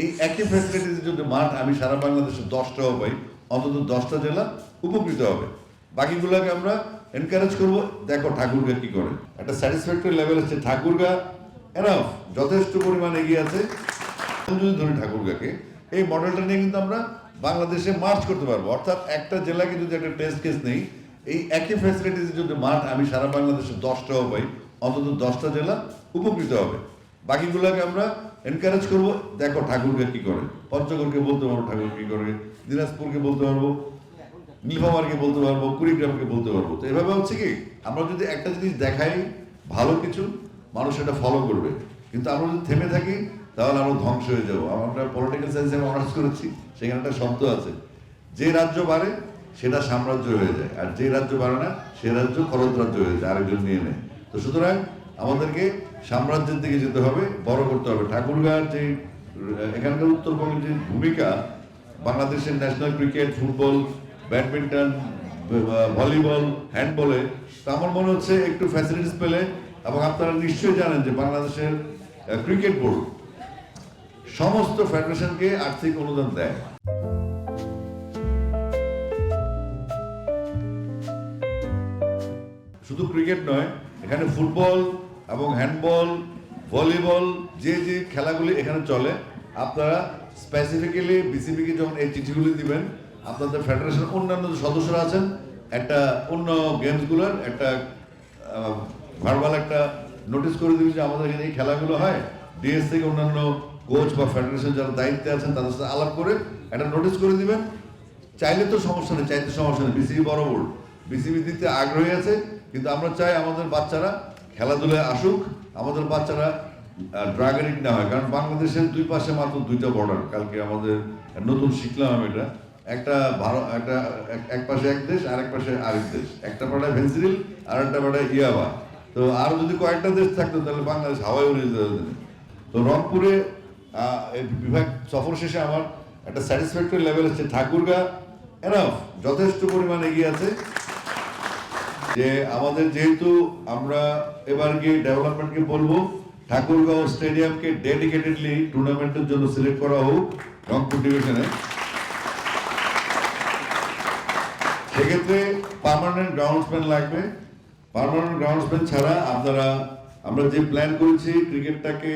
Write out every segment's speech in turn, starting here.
এই একই ফ্যাসিলিটির যদি মাঠ আমি সারা বাংলাদেশে দশটাও পাই, অন্তত দশটা জেলা উপকৃত হবে। বাকিগুলোকে আমরা এনকারেজ করব, দেখো ঠাকুরগা কি করে। একটা স্যাটিসফ্যাক্টরি লেভেল হচ্ছে ঠাকুরগা এনাফ যথেষ্ট পরিমাণ এগিয়ে আছে। যদি ধরি ঠাকুরগাকে, এই মডেলটা নিয়ে কিন্তু আমরা বাংলাদেশে মার্চ করতে পারব। অর্থাৎ একটা জেলাকে যদি একটা টেস্ট কেস নেই, এই একই ফ্যাসিলিটিস যদি মাঠ আমি সারা বাংলাদেশে দশটাও পাই, অন্তত দশটা জেলা উপকৃত হবে। বাকিগুলোকে আমরা এনকারেজ করব। দেখো ঠাকুরকে কি করে? পঞ্চগড়কে বলতে পারব, ঠাকুর কি করে? দিনাজপুরকে বলতে পারব নীলফামারকে বলতে পারব, কুড়িগ্রামকে বলতে পারব। তো এভাবে হচ্ছে কি, আমরা যদি একটা জিনিস দেখাই ভালো কিছু, মানুষ এটা ফলো করবে। কিন্তু আমরা যদি থেমে থাকি, তাহলে আমরা ধ্বংস হয়ে যাব। আমরা পলিটিক্যাল সায়েন্সে অনার্স করেছি, সেখানে একটা শব্দ আছে। যে রাজ্য বাড়ে, সেটা সাম্রাজ্য হয়ে যায়। আর যে রাজ্য বাড়ে না, সে রাজ্য খরচ রাজ্য হয়ে যায়, আরেকজন নিয়ে নেয়। তো সুতরাং আমাদেরকে সাম্রাজ্যের দিকে যেতে হবে, বড় করতে হবে। ঠাকুরগাঁর যে, এখানকার উত্তরবঙ্গের যে ভূমিকা, বাংলাদেশের national cricket football badminton volleyball হ্যান্ডবলে তো আমার মনে হচ্ছে একটু ফ্যাসিলিটিস পেলে, এবং আপনারা নিশ্চয়ই জানেন যে বাংলাদেশের ক্রিকেট বোর্ড সমস্ত ফেডারেশনকে আর্থিক অনুদান দেয়। শুধু ক্রিকেট নয়, এখানে ফুটবল এবং হ্যান্ডবল, ভলিবল, যে যে খেলাগুলি এখানে চলে, আপনারা স্পেসিফিক্যালি বিসিবিকে যখন এই চিঠিগুলি দিবেন, আপনাদের ফেডারেশন অন্যান্য সদস্যরা আছেন, একটা অন্য গেমসগুলোর একটা ভার্বাল একটা নোটিশ করে দিবি যে আমাদের এখানে এই খেলাগুলো হয়। ডিএস থেকে অন্যান্য কোচ বা ফেডারেশন যারা দায়িত্বে আছেন, তাদের সাথে আলাপ করে একটা নোটিশ করে দিবেন। চাইলে তো সমস্যা নেই, চাইতে সমস্যা নেই। বিসিবি বড় বোর্ড বিসিবি দিতে আগ্রহী আছে, কিন্তু আমরা চাই আমাদের বাচ্চারা খেলাধুলায় আসুক, আমাদের বাচ্চারা ড্রাগ এডিক্ট না হয়। কারণ বাংলাদেশের দুই পাশে মাত্র দুইটা বর্ডার কালকে আমাদের নতুন শিখলাম আমি এটা। একটা ভারত, একটা, এক- পাশে এক দেশ আর এক পাশে আরেক দেশ। একটা পাড়ায় ভেন্সিরিল আর একটা পাড়ায় ইয়াবা। তো আর যদি কয়েকটা দেশ থাকতো, তাহলে বাংলাদেশ হাওয়াই উড়ে যেতে। তো রংপুরে বিভাগ সফর শেষে আমার একটা স্যাটিসফ্যাক্টরি লেভেল হচ্ছে ঠাকুরগা এনাফ যথেষ্ট পরিমাণে এগিয়ে আছে। যে আমাদের যেহেতু আমরা এবার গিয়ে ডেভেলপমেন্টকে বলব, ঠাকুরগাঁও স্টেডিয়ামকে ডেডিকেটেডলি টুর্নামেন্টের জন্য সিলেক্ট করা হোক রংপুর ডিভিশনে। সেক্ষেত্রে পার্মানেন্ট গ্রাউন্ডসম্যান লাগবে। পার্মানেন্ট গ্রাউন্ডসম্যান ছাড়া আপনারা, আমরা যে প্ল্যান করেছি ক্রিকেটটাকে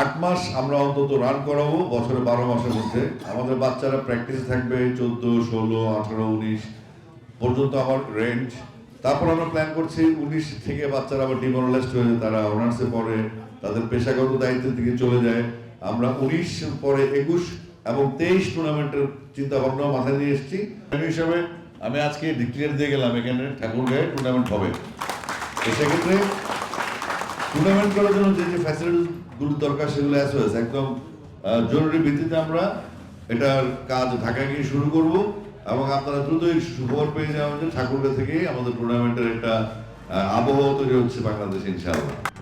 আট মাস আমরা অন্তত রান করাবো, বছরে বারো মাসের মধ্যে। আমাদের বাচ্চারা প্র্যাকটিস থাকবে চোদ্দ, ষোলো, আঠারো, উনিশ। পর্যন্ত আমার রেঞ্জ। তারপর আমরা প্ল্যান করছি উনিশ থেকে বাচ্চারা আবার ডিমোরালাইজড হয়ে যায়, তারা অনার্সে পড়ে তাদের পেশাগত দায়িত্বের দিকে চলে যায়। আমরা উনিশ পরে একুশ এবং তেইশ টুর্নামেন্টের চিন্তা ভাবনা মাথায় নিয়ে এসেছি। হিসাবে আমি আজকে ডিক্লেয়ার দিয়ে গেলাম এখানে ঠাকুরগাঁয়ে টুর্নামেন্ট হবে। তো সেক্ষেত্রে টুর্নামেন্ট করার জন্য যে যে ফ্যাসিলিটিগুলো দরকার সেগুলো অ্যাজ ওয়েস একদম জরুরি ভিত্তিতে আমরা এটার কাজ ঢাকা গিয়ে শুরু করব। এবং আপনারা দ্রুতই সুখবর পেয়ে যাবেন যে ঠাকুরগা থেকেই আমাদের টুর্নামেন্টের একটা আবহাওয়া তৈরি হচ্ছে বাংলাদেশে, ইনশাআল্লাহ।